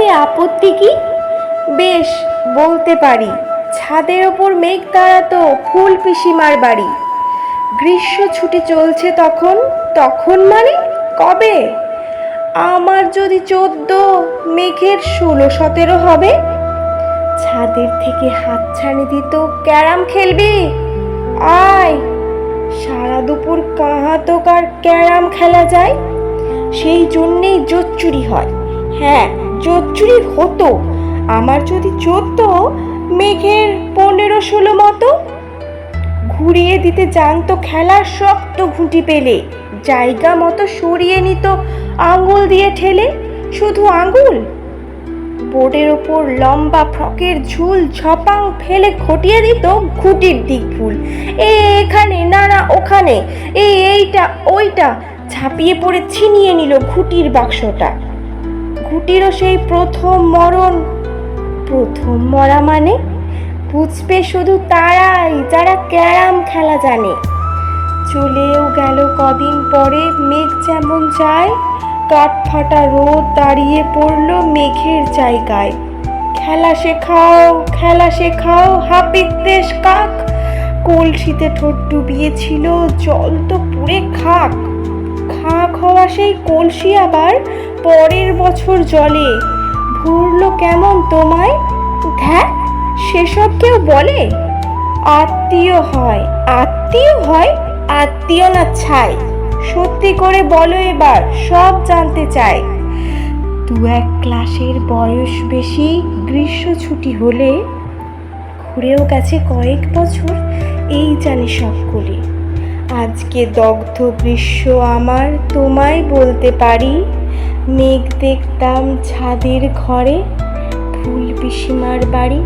তাতে আপত্তি কি? বেশ, বলতে পারি। ছাদের ওপর মেঘ তাড়াতো ফুল পিসিমার বাড়ি। গ্রীষ্ম ছুটি চলছে তখন? তখন মানে? কবে? আমার যদি চোদ্দ, মেঘের ষোলো, সতেরো হবে। ছাদের থেকে হাত হাতছানি দিত, ক্যারাম খেলবি? আয়, সারা দুপুর কাহাতক আর ক্যারাম খেলা যায়? সেই জন্যেই জোচ্চুরি হয়। হ্যাঁ জোচ্চুরি হতো। আমার যদি চোদ্দ, মেঘের পনেরো, ষোলো মতো। ঘুরিয়ে দিতে জানতো খেলার শক্ত ঘুঁটি পেলে। জায়গা মতো সরিয়ে নিত আঙুল দিয়ে ঠেলে। শুধু আঙুল? বোর্ডের ওপর লম্বা ফ্রকের ঝুল ঝপাং ফেলে খটিয়ে দিত ঘুটির দিক ভুল এ এখানে, না না, ওখানে। এই এইটা, ওইটা। ঝাঁপিয়ে পড়ে ছিনিয়ে নিল ঘুটির বাক্সটা। ঘুটিরও সেই প্রথম মরণ। প্রথম মরা মানে বুঝবে শুধু তারাই যারা ক্যারাম খেলা জানে। চলেও গেল কদিন পরে মেঘ যেমন যায় কাঠ ফাটা রোদ দাঁড়িয়ে পড়ল মেঘের জায়গায়। খেলা শেখাও খেলা শেখাও হাপিত্তেশ কাক। কলসিতে ঠোঁট ডুবিয়েছিল, জল তো পুরে খাক। খাক হওয়া সেই কলসি আবার পরের বছর জলে। ভুরলো কেমন তোমায়? ধ্যাক সেসব কেউ বলে? আত্মীয় হয় আত্মীয় হয়, আত্মীয় না ছাই সত্যি করে বলো এবার, সব জানতে চাই। দু এক ক্লাসের বয়স বেশি, গ্রীষ্ম ছুটি হলে ঘুরেও গেছে কয়েক বছর, এই জানি সকলে আজকে দগ্ধ গ্রীষ্ম আমার তোমায় বলতে পারি। মেঘ দেখতাম ছাদের ঘরে ফুল পিসিমার বাড়ি।